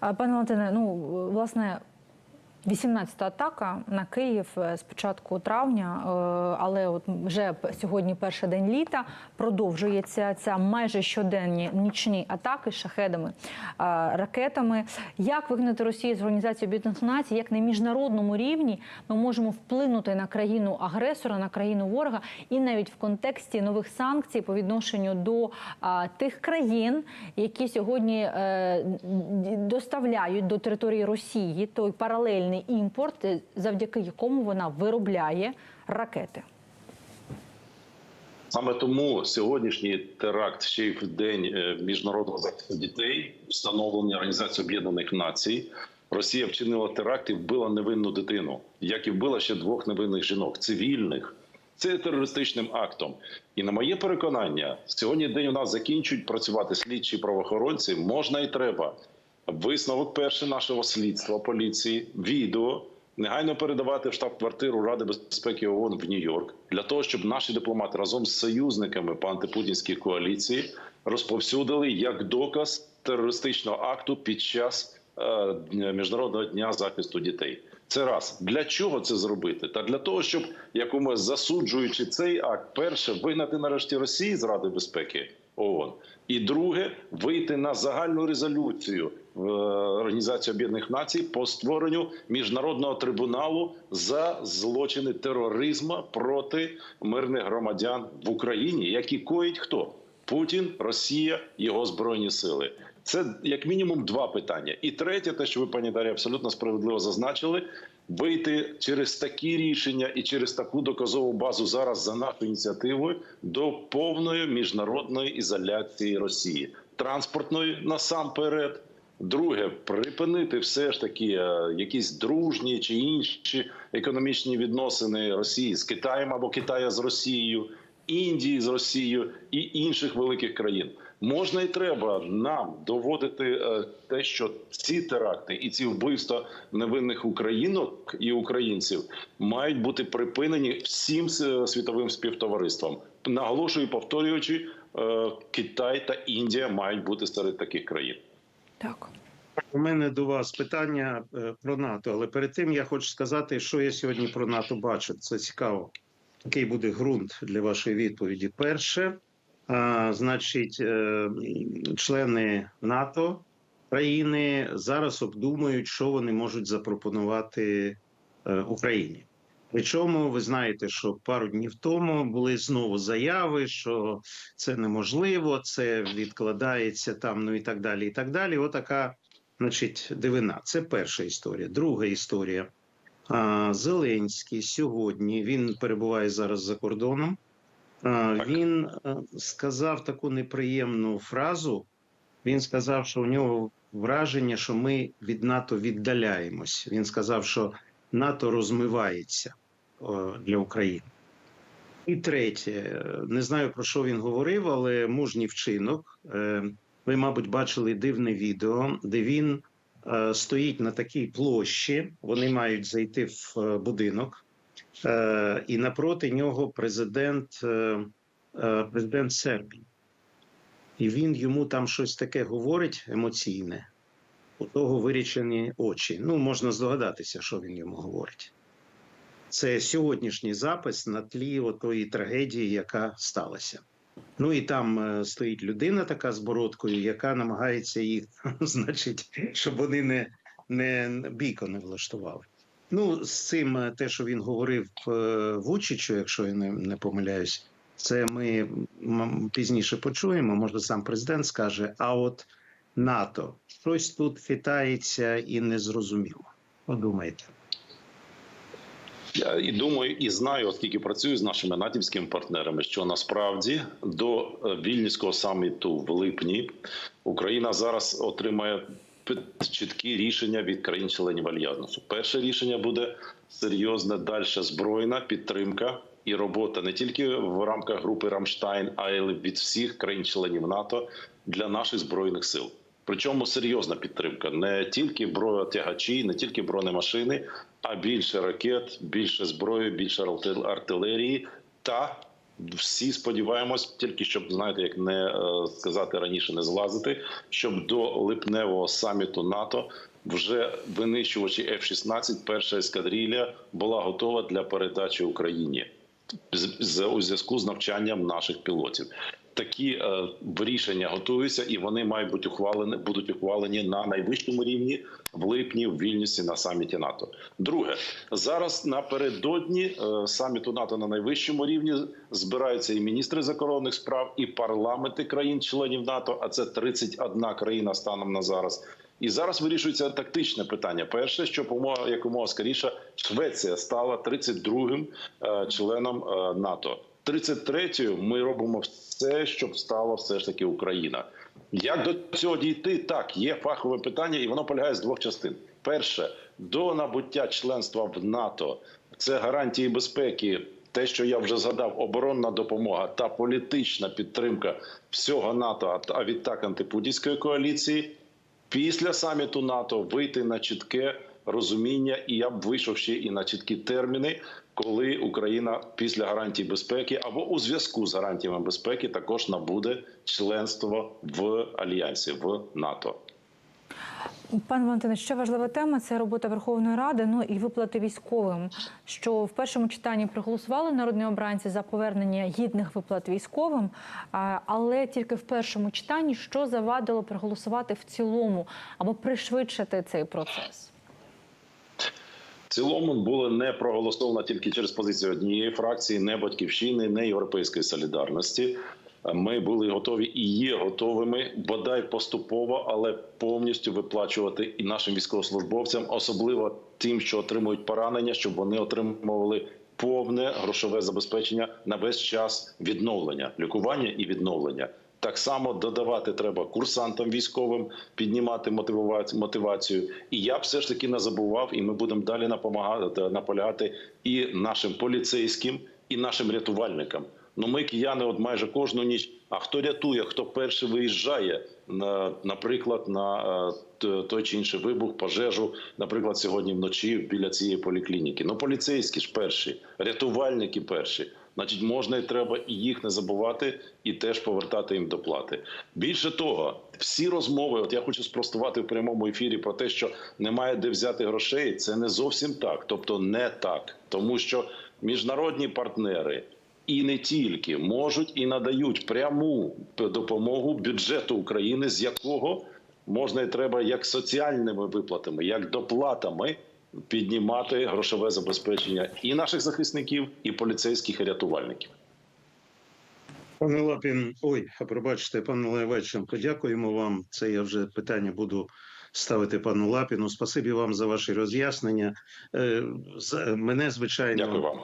Пане Валентине, ну власне. 18-та атака на Київ е, з початку травня, е, але от вже сьогодні перший день літа продовжується ця майже щоденні нічні атаки з шахедами, е, ракетами. Як вигнати Росію з організації Об'єднаних Націй, як на міжнародному рівні ми можемо вплинути на країну агресора, на країну ворога, і навіть в контексті нових санкцій по відношенню до тих країн, які сьогодні е, доставляють до території Росії той паралельний імпорт, е, завдяки якому вона виробляє ракети. Саме тому сьогоднішній теракт ще й в день е, міжнародного захисту дітей, встановлення Організації Об'єднаних Націй. Росія вчинила теракт і вбила невинну дитину, як і вбила ще двох невинних жінок, цивільних. Це терористичним актом. І на моє переконання, сьогодні день у нас закінчують працювати слідчі правоохоронці. Можна і треба. Висновок перший нашого слідства поліції, відео негайно передавати в штаб-квартиру Ради безпеки ООН в Нью-Йорк для того, щоб наші дипломати разом з союзниками по антипутінській коаліції розповсюдили як доказ терористичного акту під час е, міжнародного дня захисту дітей. Це раз для чого це зробити? Та для того, щоб якомусь засуджуючи цей акт, перше вигнати нарешті Росії з Ради безпеки ООН, і друге вийти на загальну резолюцію в е, Організації Об'єднаних Націй по створенню міжнародного трибуналу за злочини тероризму проти мирних громадян в Україні, які коїть хто Путін, Росія, його збройні сили. Це як мінімум два питання. І третє, те, що ви, пані Дар'я, абсолютно справедливо зазначили, вийти через такі рішення і через таку доказову базу зараз за нашою ініціативою до повної міжнародної ізоляції Росії, транспортної насамперед. Друге, припинити все ж таки е, якісь дружні чи інші економічні відносини Росії з Китаєм або Китая з Росією, Індії з Росією і інших великих країн. Можна і треба нам доводити е, те, що ці теракти і ці вбивства невинних українок і українців мають бути припинені всім світовим співтовариством. Наголошую, повторюючи, е, Китай та Індія мають бути серед таких країн. Так. У мене до вас питання е, про НАТО, але перед тим я хочу сказати, що я сьогодні про НАТО бачу. Це цікаво. Який буде ґрунт для вашої відповіді? Перше, значить, е, члени НАТО країни зараз обдумують, що вони можуть запропонувати е, Україні. Причому ви знаєте, що пару днів тому були знову заяви, що це неможливо, це відкладається там, ну і так далі. І так далі. Отака, значить, дивина. Це перша історія. Друга історія. Зеленський сьогодні він перебуває зараз за кордоном. Так. Він е, сказав таку неприємну фразу. Він сказав, що у нього враження, що ми від НАТО віддаляємось. Він сказав, що НАТО розмивається для України. І третє, е, не знаю про що він говорив, але мужній вчинок. Е, Ви, мабуть, бачили дивне відео, де він стоїть на такій площі. Вони мають зайти в будинок, і напроти нього президент, е, е, президент Сербії. І він йому там щось таке говорить емоційне. У того вирічені очі. Ну, можна здогадатися, що він йому говорить. Це сьогоднішній запис на тлі отої трагедії, яка сталася. Ну і там е, стоїть людина така з бородкою, яка намагається їх, значить, щоб вони не, не бійко не влаштували. Ну, з цим е, те, що він говорив е, Вучичу, якщо я не, не помиляюсь, це ми пізніше почуємо. Може, сам президент скаже. А от НАТО щось тут хитається і незрозуміло. Подумайте. Я і думаю, і знаю, оскільки працюю з нашими натівськими партнерами, що насправді до е, вільнівського саміту в липні Україна зараз отримає чіткі рішення від країн-членів альянсу. Перше рішення буде серйозна дальша збройна підтримка і робота не тільки в рамках групи Рамштайн, а й від всіх країн-членів НАТО для наших збройних сил. Причому серйозна підтримка не тільки бронетягачі, не тільки бронемашини, а більше ракет, більше зброї, більше арти- артилерії та Всі сподіваємось, тільки щоб знаєте, як не е, сказати раніше, не злазити, щоб до липневого саміту НАТО вже винищувачі F-16, перша ескадрилля була готова для передачі Україні з- у зв'язку з навчанням наших пілотів. Такі е, рішення готуються, і вони мають бути ухвалені, будуть ухвалені на найвищому рівні в липні в Вільнюсі на саміті НАТО. Друге, зараз напередодні е, саміту НАТО на найвищому рівні збираються і міністри закордонних справ, і парламенти країн-членів НАТО. А це 31 країна станом на зараз. І зараз вирішується тактичне питання. Перше, що помога якомога скоріше, Швеція стала 32-м е, членом НАТО. 33-ю ми робимо все, щоб стала все ж таки Україна. Як до цього дійти? Так, є фахове питання, і воно полягає з двох частин. Перше, до набуття членства в НАТО це гарантії безпеки. Те, що я вже згадав, оборонна допомога та політична підтримка всього НАТО, а відтак антипутінської коаліції після саміту НАТО вийти на чітке розуміння, і я б вийшов ще і на чіткі терміни, коли Україна після гарантій безпеки або у зв'язку з гарантіями безпеки також набуде членство в альянсі в НАТО. Пане Валентине, ще важлива тема це робота Верховної Ради. Ну і виплати військовим. Що в першому читанні проголосували народні обранці за повернення гідних виплат військовим, але тільки в першому читанні що завадило проголосувати в цілому або пришвидшити цей процес. Цілому було не проголосовано тільки через позицію однієї фракції, не батьківщини, не європейської солідарності. Ми були готові і є готовими бодай поступово, але повністю виплачувати і нашим військовослужбовцям, особливо тим, що отримують поранення, щоб вони отримували повне грошове забезпечення на весь час відновлення, лікування і відновлення. Так само додавати треба курсантам військовим, піднімати мотивацію. І я б все ж таки не забував, і ми будемо далі наполягати і нашим поліцейським, і нашим рятувальникам. Ну, ми кияни, от майже кожну ніч. А хто рятує, хто перший виїжджає на, наприклад, на е, той чи інший вибух, пожежу, наприклад, сьогодні вночі біля цієї поліклініки. Ну, поліцейські ж перші, рятувальники перші. Значить, можна і треба і їх не забувати, і теж повертати їм доплати. Більше того, всі розмови, от я хочу спростувати в прямому ефірі про те, що немає де взяти грошей, це не зовсім так, тобто не так, тому що міжнародні партнери. І не тільки можуть і надають пряму допомогу бюджету України, з якого можна і треба як соціальними виплатами, як доплатами піднімати грошове забезпечення і наших захисників, і поліцейських і рятувальників. Пане Лапін, ой, а пробачте, пане Левеченко, дякуємо вам. Це я вже питання буду ставити пану Лапіну. Спасибі вам за ваші роз'яснення. Е, Мене, звичайно, Дякую вам.